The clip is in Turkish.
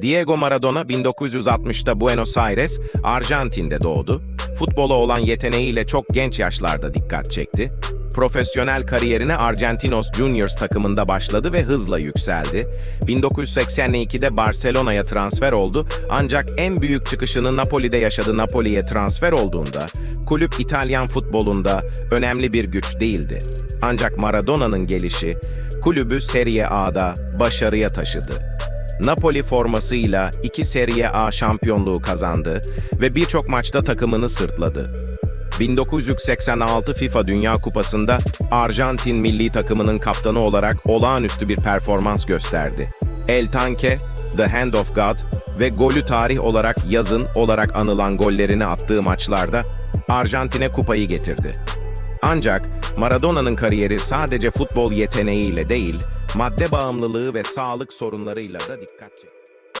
Diego Maradona 1960'ta Buenos Aires, Arjantin'de doğdu. Futbola olan yeteneğiyle çok genç yaşlarda dikkat çekti. Profesyonel kariyerine Argentinos Juniors takımında başladı ve hızla yükseldi. 1982'de Barcelona'ya transfer oldu ancak en büyük çıkışını Napoli'de yaşadı Napoli'ye transfer olduğunda kulüp İtalyan futbolunda önemli bir güç değildi. Ancak Maradona'nın gelişi kulübü Serie A'da başarıya taşıdı. Napoli formasıyla iki Serie A şampiyonluğu kazandı ve birçok maçta takımını sırtladı. 1986 FIFA Dünya Kupası'nda Arjantin milli takımının kaptanı olarak olağanüstü bir performans gösterdi. El Tanque, The Hand of God ve golü tarih olarak yazın olarak anılan gollerini attığı maçlarda Arjantin'e kupayı getirdi. Ancak Maradona'nın kariyeri sadece futbol yeteneğiyle değil, madde bağımlılığı ve sağlık sorunlarıyla da dikkat çekti.